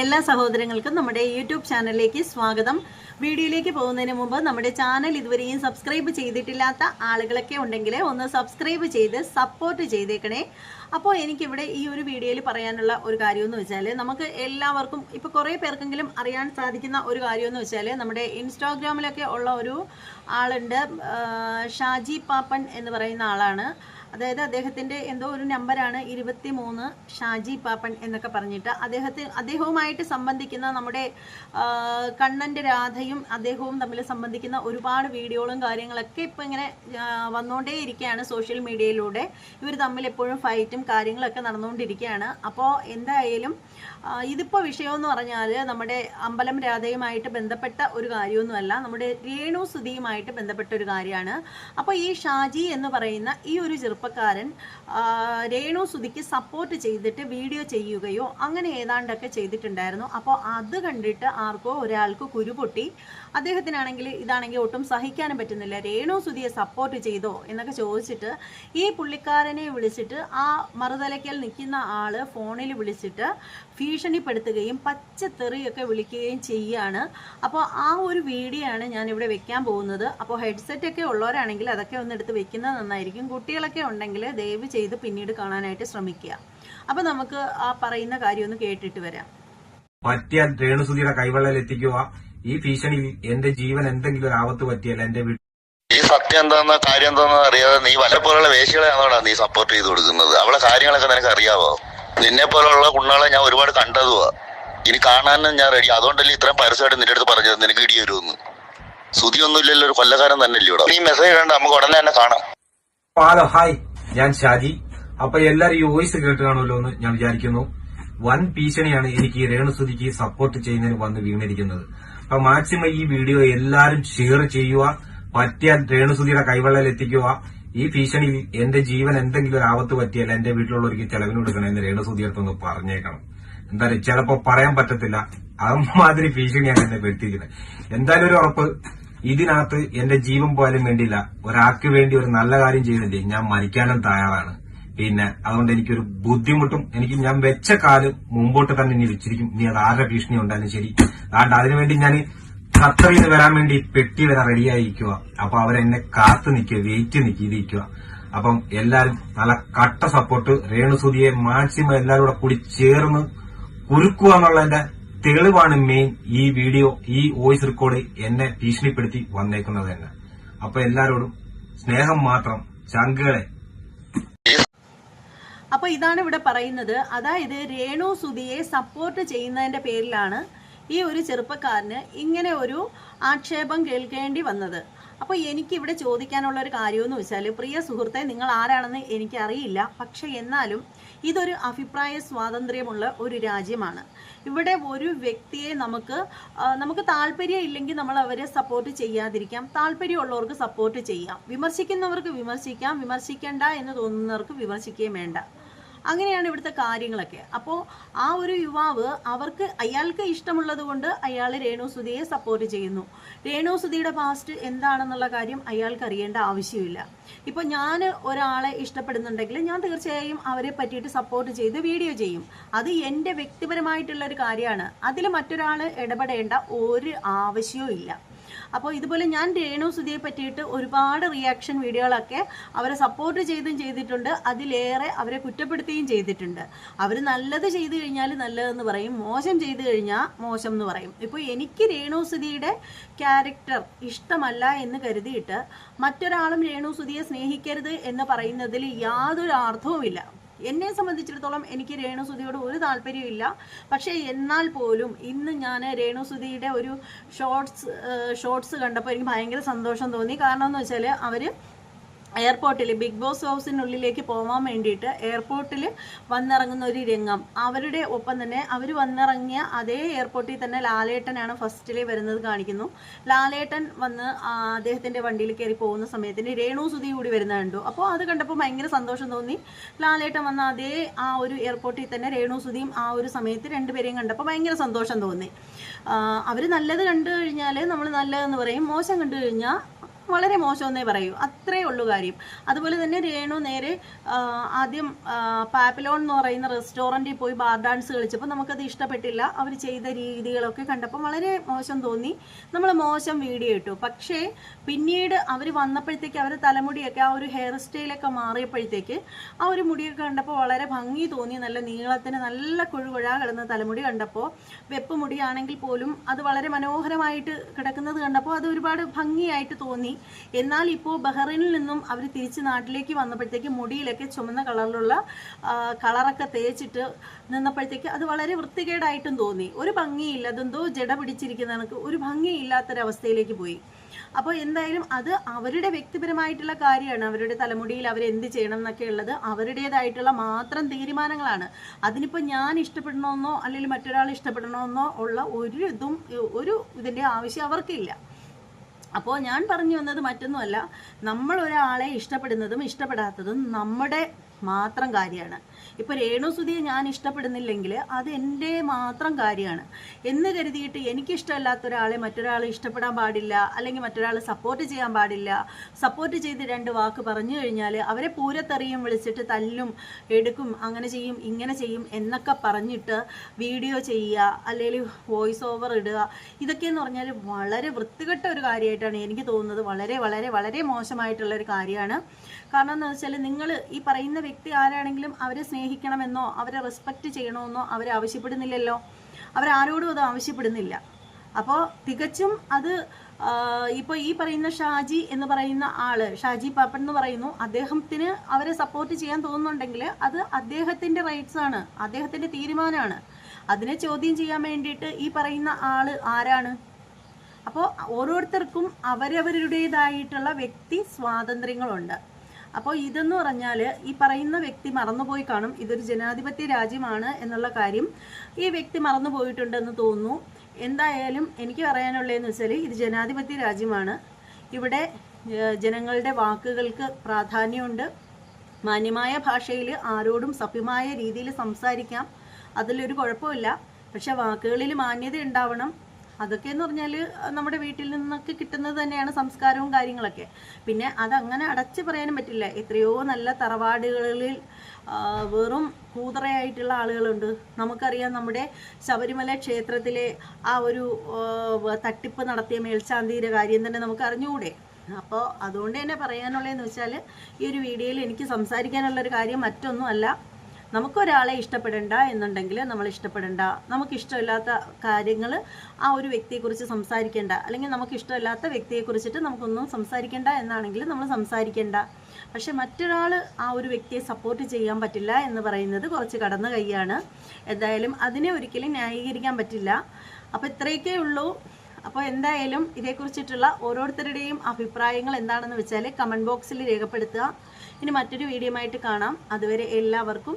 എല്ലാ സഹോദരങ്ങൾക്കും നമ്മുടെ യൂട്യൂബ് ചാനലിലേക്ക് സ്വാഗതം. വീഡിയോയിലേക്ക് പോകുന്നതിന് മുമ്പ് നമ്മുടെ ചാനൽ ഇതുവരെയും സബ്സ്ക്രൈബ് ചെയ്തിട്ടില്ലാത്ത ആളുകളൊക്കെ ഉണ്ടെങ്കിൽ ഒന്ന് സബ്സ്ക്രൈബ് ചെയ്ത് സപ്പോർട്ട് ചെയ്തേക്കണേ. അപ്പോൾ എനിക്കിവിടെ ഈ ഒരു വീഡിയോയിൽ പറയാനുള്ള ഒരു കാര്യമെന്ന് വെച്ചാൽ നമുക്ക് എല്ലാവർക്കും ഇപ്പോൾ കുറേ പേർക്കെങ്കിലും അറിയാൻ സാധിക്കുന്ന ഒരു കാര്യമെന്ന് വെച്ചാൽ നമ്മുടെ ഇൻസ്റ്റാഗ്രാമിലൊക്കെ ഉള്ള ഒരു ആളുണ്ട് ഷാജി പാപ്പൻ എന്ന് പറയുന്ന ആളാണ്. അതായത് അദ്ദേഹത്തിന്റെ എന്തോ ഒരു നമ്പറാണ് ഇരുപത്തി മൂന്ന് ഷാജി പാപ്പൻ എന്നൊക്കെ പറഞ്ഞിട്ട് അദ്ദേഹത്തെ അദ്ദേഹവുമായിട്ട് സംബന്ധിക്കുന്ന നമ്മുടെ കണ്ണന്റെ രാധയും അദ്ദേഹവും തമ്മിൽ സംബന്ധിക്കുന്ന ഒരുപാട് വീഡിയോകളും കാര്യങ്ങളൊക്കെ ഇപ്പൊ ഇങ്ങനെ വന്നുകൊണ്ടേ ഇരിക്കുകയാണ് സോഷ്യൽ മീഡിയയിലൂടെ. ഇവർ തമ്മിൽ എപ്പോഴും ഫൈറ്റും കാര്യങ്ങളൊക്കെ നടന്നുകൊണ്ടിരിക്കുകയാണ് അപ്പോൾ എന്തായാലും ആ, ഇതിപ്പോ വിഷയമെന്ന് പറഞ്ഞാൽ നമ്മുടെ അമ്പലം രാധയുമായിട്ട് ബന്ധപ്പെട്ട ഒരു കാര്യമൊന്നുമല്ല. നമ്മുടെ രേണു സുധിയുമായിട്ട് ബന്ധപ്പെട്ട ഒരു കാര്യമാണ്. അപ്പോൾ ഈ ഷാജി എന്ന് പറയുന്ന ഈ ഒരു ചെറുപ്പക്കാരൻ രേണു സുധിക്ക് സപ്പോർട്ട് ചെയ്തിട്ട് വീഡിയോ ചെയ്യുകയോ അങ്ങനെ ഏതാണ്ടൊക്കെ ചെയ്തിട്ടുണ്ടായിരുന്നു. അപ്പോൾ അത് കണ്ടിട്ട് ആർക്കോ ഒരാൾക്ക് കുരുപൊട്ടി. അദ്ദേഹത്തിനാണെങ്കിൽ ഇതാണെങ്കിൽ ഒട്ടും സഹിക്കാനും പറ്റുന്നില്ല. രേണു സുധിയെ സപ്പോർട്ട് ചെയ്തോ എന്നൊക്കെ ചോദിച്ചിട്ട് ഈ പുള്ളിക്കാരനെ വിളിച്ചിട്ട് ആ മറുതലയ്ക്കൽ നിൽക്കുന്ന ആൾ ഫോണിൽ വിളിച്ചിട്ട് ഭീഷണിപ്പെടുത്തുകയും പച്ചത്തെറിയൊക്കെ വിളിക്കുകയും ചെയ്യുകയാണ് അപ്പോൾ ആ ഒരു വീഡിയോ ആണ് ഞാനിവിടെ ഇവിടെ വെക്കാൻ പോകുന്നത്. അപ്പോൾ ഹെഡ്സെറ്റൊക്കെ ഉള്ളവരാണെങ്കിൽ അതൊക്കെ ഒന്ന് എടുത്ത് വെക്കുന്നത് നന്നായിരിക്കും. കുട്ടികളൊക്കെ ഉണ്ടെങ്കിൽ ദയവ് ചെയ്ത് പിന്നീട് കാണാനായിട്ട് ശ്രമിക്കുക. അപ്പോൾ നമുക്ക് ആ പറയുന്ന കാര്യം ഒന്ന് കേട്ടിട്ട് വരാം. പറ്റിയാൽ രേണുസുതിയുടെ കൈവെള്ളയിൽ എത്തിക്കുക. ഈ ഭീഷണി എന്റെ ജീവൻ എന്തെങ്കിലും ഒരു ആപത്ത് പറ്റിയാൽ എന്റെ വീട്ടിൽ ഈ സത്യം എന്താന്ന കാര്യം എന്താന്ന് അറിയാതെ നീ വല്ലപ്പോലുള്ള വേശികളെയാണോടാ നീ സപ്പോർട്ട് ചെയ്ത് കൊടുക്കുന്നത്? അവളെ കാര്യങ്ങളൊക്കെ നിനക്ക് അറിയാവോ? നിന്നെ പോലുള്ള കുണ്ണാളെ ഞാൻ ഒരുപാട് കണ്ടതുവാ. ഇനി കാണാനും ഞാൻ റെഡി അതുകൊണ്ടല്ലേ ഇത്രയും പരസ്യമായിട്ട് നിന്റെ അടുത്ത് പറഞ്ഞത്. നിനക്ക് ഇടി വരുമെന്ന്. സുതിയൊന്നും ഇല്ലല്ലോ ഒരു കൊല്ലക്കാരൻ തന്നെ അല്ലേ ഇവിടെ. നീ മെസ്സേജ് ഇടണ്ട. നമുക്ക് ഉടനെ തന്നെ കാണാം. Hello hi. ഞാൻ ഷാജി. അപ്പൊ എല്ലാരും ഈ വോയിസ് കേട്ട് കാണുമല്ലോ എന്ന് ഞാൻ വിചാരിക്കുന്നു. വൻ ഭീഷണിയാണ് എനിക്ക് ഈ രേണുസുതിക്ക് സപ്പോർട്ട് ചെയ്യുന്നതിന് വന്ന് വീണിരിക്കുന്നത്. അപ്പൊ മാക്സിമം ഈ വീഡിയോ എല്ലാരും ഷെയർ ചെയ്യുക. പറ്റിയാൽ രേണുസുതിയുടെ കൈവെള്ളയിൽ എത്തിക്കുക. ഈ ഭീഷണി എന്റെ ജീവൻ എന്തെങ്കിലും ഒരു ആപത്ത് പറ്റിയാൽ എന്റെ വീട്ടിലുള്ളവർക്ക് ചെലവിന് കൊടുക്കണമെന്ന് രേണുസുതി അടുത്തൊന്ന് പറഞ്ഞേക്കണം. എന്തായാലും ചിലപ്പോ പറയാൻ പറ്റത്തില്ല. അമ്മാതിരി ഭീഷണിയാണ് എന്നെ പെടുത്തിയിരിക്കുന്നത് എന്തായാലും ഒരു ഉറപ്പ് ഇതിനകത്ത് എന്റെ ജീവൻ പോലും വേണ്ടിയില്ല. ഒരാൾക്ക് വേണ്ടി ഒരു നല്ല കാര്യം ചെയ്തില്ലേ ഞാൻ മരിക്കാനും തയ്യാറാണ്. പിന്നെ അതുകൊണ്ട് എനിക്കൊരു ബുദ്ധിമുട്ടും എനിക്ക് ഞാൻ വെച്ച കാലം മുമ്പോട്ട് തന്നെ ഇനി വെച്ചിരിക്കും. ഇനി അത് ആരുടെ ഭീഷണി ഉണ്ടായാലും ശരി. അതുകൊണ്ട് അതിനുവേണ്ടി ഞാൻ ഖത്തറിൽ നിന്ന് വരാൻ വേണ്ടി പെട്ടി വരാൻ റെഡിയായിരിക്കുക അപ്പൊ അവരെന്നെ കാത്തു നിൽക്കുക വെയിറ്റ് നിൽക്കിയിരിക്കുക. അപ്പം എല്ലാവരും നല്ല കട്ട സപ്പോർട്ട് രേണുസുതിയെ മാക്സിമം എല്ലാവരും കൂടെ കൂടി ചേർന്ന് കുരുക്കുക എന്നുള്ളതിന്റെ തെളിവാണ് മെയിൻ ഈ വീഡിയോ ഈ വോയിസ് റെക്കോർഡ് എന്നെ ഭീഷണിപ്പെടുത്തി വന്നേക്കുന്നത് തന്നെ. അപ്പൊ എല്ലാരോടും സ്നേഹം മാത്രം ചങ്കുകളെ. അപ്പൊ ഇതാണ് ഇവിടെ പറയുന്നത്. അതായത് രേണു സുധിയെ സപ്പോർട്ട് ചെയ്യുന്നതിന്റെ പേരിലാണ് ഈ ഒരു ചെറുപ്പക്കാരന് ഇങ്ങനെ ഒരു ആക്ഷേപം കേൾക്കേണ്ടി വന്നത്. അപ്പോൾ എനിക്ക് ഇവിടെ ചോദിക്കാനുള്ള ഒരു കാര്യമെന്ന് വെച്ചാൽ പ്രിയ സുഹൃത്തെ നിങ്ങൾ ആരാണെന്ന് എനിക്കറിയില്ല. പക്ഷേ എന്നാലും ഇതൊരു അഭിപ്രായ സ്വാതന്ത്ര്യമുള്ള ഒരു രാജ്യമാണ്. ഇവിടെ ഒരു വ്യക്തിയെ നമുക്ക് നമുക്ക് താല്പര്യം ഇല്ലെങ്കിൽ നമ്മൾ അവരെ സപ്പോർട്ട് ചെയ്യാതിരിക്കാം. താല്പര്യമുള്ളവർക്ക് സപ്പോർട്ട് ചെയ്യാം. വിമർശിക്കുന്നവർക്ക് വിമർശിക്കാം. വിമർശിക്കേണ്ട എന്ന് തോന്നുന്നവർക്ക് വിമർശിക്കുകയും വേണ്ട. അങ്ങനെയാണ് ഇവിടുത്തെ കാര്യങ്ങളൊക്കെ. അപ്പോൾ ആ ഒരു യുവാവ് അവർക്ക് അയാൾക്ക് ഇഷ്ടമുള്ളത് കൊണ്ട് അയാൾ രേണുസുതിയെ സപ്പോർട്ട് ചെയ്യുന്നു. രേണുസുതിയുടെ പാസ്റ്റ് എന്താണെന്നുള്ള കാര്യം അയാൾക്ക് അറിയേണ്ട ആവശ്യമില്ല. ഇപ്പോൾ ഞാൻ ഒരാളെ ഇഷ്ടപ്പെടുന്നുണ്ടെങ്കിൽ ഞാൻ തീർച്ചയായും അവരെ പറ്റിയിട്ട് സപ്പോർട്ട് ചെയ്ത് വീഡിയോ ചെയ്യും. അത് എന്റെ വ്യക്തിപരമായിട്ടുള്ള ഒരു കാര്യമാണ്. അതിൽ മറ്റൊരാൾ ഇടപെടേണ്ട ഒരു ആവശ്യവും ഇല്ല. അപ്പോൾ ഇതുപോലെ ഞാൻ രേണു സുധിയെ പറ്റിയിട്ട് ഒരുപാട് റിയാക്ഷൻ വീഡിയോകളൊക്കെ അവരെ സപ്പോർട്ട് ചെയ്തും ചെയ്തിട്ടുണ്ട്. അതിലേറെ അവരെ കുറ്റപ്പെടുത്തുകയും ചെയ്തിട്ടുണ്ട്. അവർ നല്ലത് ചെയ്തു കഴിഞ്ഞാൽ നല്ലതെന്ന് പറയും. മോശം ചെയ്തു കഴിഞ്ഞാൽ മോശം എന്ന് പറയും. ഇപ്പോൾ എനിക്ക് രേണു സുധിയുടെ ക്യാരക്ടർ ഇഷ്ടമല്ല എന്ന് കരുതിയിട്ട് മറ്റൊരാളും രേണു സുധിയെ സ്നേഹിക്കരുത് എന്ന് പറയുന്നതിൽ യാതൊരു അർത്ഥവുമില്ല. എന്നെ സംബന്ധിച്ചിടത്തോളം എനിക്ക് രേണുസുതിയോട് ഒരു താല്പര്യമില്ല പക്ഷേ എന്നാൽ പോലും ഇന്ന് ഞാൻ രേണുസുതിയുടെ ഒരു ഷോർട്സ് ഷോർട്സ് കണ്ടപ്പോൾ എനിക്ക് ഭയങ്കര സന്തോഷം തോന്നി. കാരണം എന്ന് വെച്ചാൽ അവർ എയർപോർട്ടിൽ ബിഗ് ബോസ് ഹൗസിനുള്ളിലേക്ക് പോകാൻ വേണ്ടിയിട്ട് എയർപോർട്ടിൽ വന്നിറങ്ങുന്ന ഒരു രംഗം. അവരുടെ ഒപ്പം തന്നെ അവർ വന്നിറങ്ങിയ അതേ എയർപോർട്ടിൽ തന്നെ ലാലേട്ടനാണ് ഫസ്റ്റിൽ വരുന്നത് കാണിക്കുന്നു. ലാലേട്ടൻ വന്ന് അദ്ദേഹത്തിന്റെ വണ്ടിയിൽ കയറി പോകുന്ന സമയത്തിന് രേണു സുധി കൂടി വരുന്ന കണ്ടു. അപ്പോൾ അത് കണ്ടപ്പോൾ ഭയങ്കര സന്തോഷം തോന്നി. ലാലേട്ടൻ വന്ന അതേ ആ ഒരു എയർപോർട്ടിൽ തന്നെ രേണു സുധിയും ആ ഒരു സമയത്ത് രണ്ടുപേരെയും കണ്ടപ്പോൾ ഭയങ്കര സന്തോഷം തോന്നി. അവർ നല്ലത് കണ്ടു കഴിഞ്ഞാൽ നമ്മൾ നല്ലതെന്ന് പറയും. മോശം കണ്ടു കഴിഞ്ഞാൽ വളരെ മോശമെന്നേ പറയൂ. അത്രേ ഉള്ളൂ കാര്യം. അതുപോലെ തന്നെ രേണു നേരെ ആദ്യം പാപ്പലോൺ എന്ന് പറയുന്ന റെസ്റ്റോറന്റിൽ പോയി ബാർ ഡാൻസ് കളിച്ചപ്പോൾ നമുക്കത് ഇഷ്ടപ്പെട്ടില്ല. അവർ ചെയ്ത രീതികളൊക്കെ കണ്ടപ്പോൾ വളരെ മോശം തോന്നി. നമ്മൾ മോശം വീഡിയോ ഇട്ടു. പക്ഷേ പിന്നീട് അവർ വന്നപ്പോഴത്തേക്ക് അവർ തലമുടിയൊക്കെ ആ ഒരു ഹെയർ സ്റ്റൈലൊക്കെ മാറിയപ്പോഴത്തേക്ക് ആ ഒരു മുടിയൊക്കെ കണ്ടപ്പോൾ വളരെ ഭംഗി തോന്നി. നല്ല നീളത്തിന് നല്ല കുഴുകുഴ കിടന്ന തലമുടി കണ്ടപ്പോൾ വെപ്പ് മുടിയാണെങ്കിൽ പോലും അത് വളരെ മനോഹരമായിട്ട് കിടക്കുന്നത് കണ്ടപ്പോൾ അത് ഒരുപാട് ഭംഗിയായിട്ട് തോന്നി. എന്നാൽ ഇപ്പോൾ ബഹ്റൈനിൽ നിന്നും അവർ തിരിച്ച് നാട്ടിലേക്ക് വന്നപ്പോഴത്തേക്ക് മുടിയിലൊക്കെ ചുമന്ന കളറിലുള്ള കളറൊക്കെ തേച്ചിട്ട് നിന്നപ്പോഴത്തേക്ക് അത് വളരെ വൃത്തികേടായിട്ടും തോന്നി. ഒരു ഭംഗിയില്ല അതെന്തോ ജട പിടിച്ചിരിക്കുന്ന കണക്ക്. ഒരു ഭംഗിയില്ലാത്തൊരവസ്ഥയിലേക്ക് പോയി. അപ്പോൾ എന്തായാലും അത് അവരുടെ വ്യക്തിപരമായിട്ടുള്ള കാര്യമാണ്. അവരുടെ തലമുടിയിൽ അവർ എന്ത് ചെയ്യണം എന്നൊക്കെ ഉള്ളത് അവരുടേതായിട്ടുള്ള മാത്രം തീരുമാനങ്ങളാണ്. അതിനിപ്പോൾ ഞാൻ ഇഷ്ടപ്പെടണമെന്നോ അല്ലെങ്കിൽ മറ്റൊരാൾ ഇഷ്ടപ്പെടണമെന്നോ ഉള്ള ഒരു ഇതും ഒരു ഇതിന്റെ ആവശ്യം അവർക്കില്ല. അപ്പോൾ ഞാൻ പറഞ്ഞു വന്നത് മറ്റൊന്നുമല്ല നമ്മൾ ഒരാളെ ഇഷ്ടപ്പെടുന്നതും ഇഷ്ടപ്പെടാത്തതും നമ്മുടെ മാത്രം കാര്യമാണ്. ഇപ്പോൾ രേണുസുതിയെ ഞാൻ ഇഷ്ടപ്പെടുന്നില്ലെങ്കിൽ അത് എന്റെ മാത്രം കാര്യമാണ്. എന്ന് കരുതിയിട്ട് എനിക്കിഷ്ടമല്ലാത്ത ഒരാളെ മറ്റൊരാൾ ഇഷ്ടപ്പെടാൻ പാടില്ല അല്ലെങ്കിൽ മറ്റൊരാൾ സപ്പോർട്ട് ചെയ്യാൻ പാടില്ല സപ്പോർട്ട് ചെയ്ത് രണ്ട് വാക്ക് പറഞ്ഞു കഴിഞ്ഞാൽ അവരെ പൂരത്തെറിയും വിളിച്ചിട്ട് തല്ലും എടുക്കും അങ്ങനെ ചെയ്യും ഇങ്ങനെ ചെയ്യും എന്നൊക്കെ പറഞ്ഞിട്ട് വീഡിയോ ചെയ്യുക അല്ലെങ്കിൽ വോയിസ് ഓവർ ഇടുക ഇതൊക്കെയെന്ന് പറഞ്ഞാൽ വളരെ വൃത്തികെട്ട ഒരു കാര്യമായിട്ടാണ് എനിക്ക് തോന്നുന്നത്. വളരെ വളരെ വളരെ മോശമായിട്ടുള്ള ഒരു കാര്യമാണ്. കാരണം എന്ന് വെച്ചാൽ നിങ്ങൾ ഈ പറയുന്ന വ്യക്തി ആരാണെങ്കിലും അവരെ സ്നേഹിക്കണമെന്നോ അവരെ റെസ്പെക്റ്റ് ചെയ്യണമെന്നോ അവരെ ആവശ്യപ്പെടുന്നില്ലല്ലോ. അവരാരോടും അത് ആവശ്യപ്പെടുന്നില്ല. അപ്പോൾ തികച്ചും അത് ഇപ്പോൾ ഈ പറയുന്ന ഷാജി എന്ന് പറയുന്ന ആൾ ഷാജി പാപ്പൻ എന്ന് പറയുന്നു അദ്ദേഹത്തിന് അവരെ സപ്പോർട്ട് ചെയ്യാൻ തോന്നുന്നുണ്ടെങ്കിൽ അത് അദ്ദേഹത്തിന്റെ റൈറ്റ്സ് ആണ് അദ്ദേഹത്തിന്റെ തീരുമാനമാണ് അതിനെ ചോദ്യം ചെയ്യാൻ വേണ്ടിയിട്ട് ഈ പറയുന്ന ആൾ ആരാണ്? അപ്പോൾ ഓരോരുത്തർക്കും അവരവരുടേതായിട്ടുള്ള വ്യക്തി സ്വാതന്ത്ര്യങ്ങളുണ്ട്. അപ്പോൾ ഇതെന്ന് പറഞ്ഞാൽ ഈ പറയുന്ന വ്യക്തി മറന്നുപോയി കാണും. ഇതൊരു ജനാധിപത്യ രാജ്യമാണ് എന്നുള്ള കാര്യം ഈ വ്യക്തി മറന്നുപോയിട്ടുണ്ടെന്ന് തോന്നുന്നു. എന്തായാലും എനിക്ക് പറയാനുള്ളതെന്ന് വെച്ചാൽ ഇത് ജനാധിപത്യ രാജ്യമാണ്. ഇവിടെ ജനങ്ങളുടെ വാക്കുകൾക്ക് പ്രാധാന്യമുണ്ട്. മാന്യമായ ഭാഷയിൽ ആരോടും സഭ്യമായ രീതിയിൽ സംസാരിക്കാം. അതിലൊരു കുഴപ്പമില്ല. പക്ഷെ വാക്കുകളിൽ മാന്യത ഉണ്ടാവണം. അതൊക്കെ എന്ന് പറഞ്ഞാൽ നമ്മുടെ വീട്ടിൽ നിന്നൊക്കെ കിട്ടുന്നത് തന്നെയാണ് സംസ്കാരവും കാര്യങ്ങളൊക്കെ. പിന്നെ അതങ്ങനെ അടച്ചു പറയാനും പറ്റില്ല. എത്രയോ നല്ല തറവാടുകളിൽ വെറും കൂതറയായിട്ടുള്ള ആളുകളുണ്ട്. നമുക്കറിയാം നമ്മുടെ ശബരിമല ക്ഷേത്രത്തിലെ ആ ഒരു തട്ടിപ്പ് നടത്തിയ മേൽശാന്തിയുടെ കാര്യം തന്നെ നമുക്ക് അറിഞ്ഞുകൂടെ അപ്പോൾ അതുകൊണ്ട് തന്നെ പറയാനുള്ളതെന്ന് വെച്ചാൽ ഈ ഒരു വീഡിയോയിൽ എനിക്ക് സംസാരിക്കാനുള്ളൊരു കാര്യം മറ്റൊന്നും അല്ല നമുക്കൊരാളെ ഇഷ്ടപ്പെടേണ്ട എന്നുണ്ടെങ്കിൽ നമ്മൾ ഇഷ്ടപ്പെടേണ്ട. നമുക്ക് ഇഷ്ടമില്ലാത്ത കാര്യങ്ങൾ ആ ഒരു വ്യക്തിയെക്കുറിച്ച് സംസാരിക്കേണ്ട. അല്ലെങ്കിൽ നമുക്ക് ഇഷ്ടമില്ലാത്ത വ്യക്തിയെക്കുറിച്ചിട്ട് നമുക്കൊന്നും സംസാരിക്കേണ്ട എന്നാണെങ്കിൽ നമ്മൾ സംസാരിക്കേണ്ട. പക്ഷെ മറ്റൊരാൾ ആ ഒരു വ്യക്തിയെ സപ്പോർട്ട് ചെയ്യാൻ പറ്റില്ല എന്ന് പറയുന്നത് കുറച്ച് കടന്ന കൈയാണ്. എന്തായാലും അതിനെ ഒരിക്കലും ന്യായീകരിക്കാൻ പറ്റില്ല. അപ്പോൾ ഇത്രയൊക്കെ ഉള്ളൂ. അപ്പോൾ എന്തായാലും ഇതേക്കുറിച്ചിട്ടുള്ള ഓരോരുത്തരുടെയും അഭിപ്രായങ്ങൾ എന്താണെന്ന് വെച്ചാൽ കമന്റ് ബോക്സിൽ രേഖപ്പെടുത്തുക. ഇനി മറ്റൊരു വീഡിയോ ആയിട്ട് കാണാം. അതുവരെ എല്ലാവർക്കും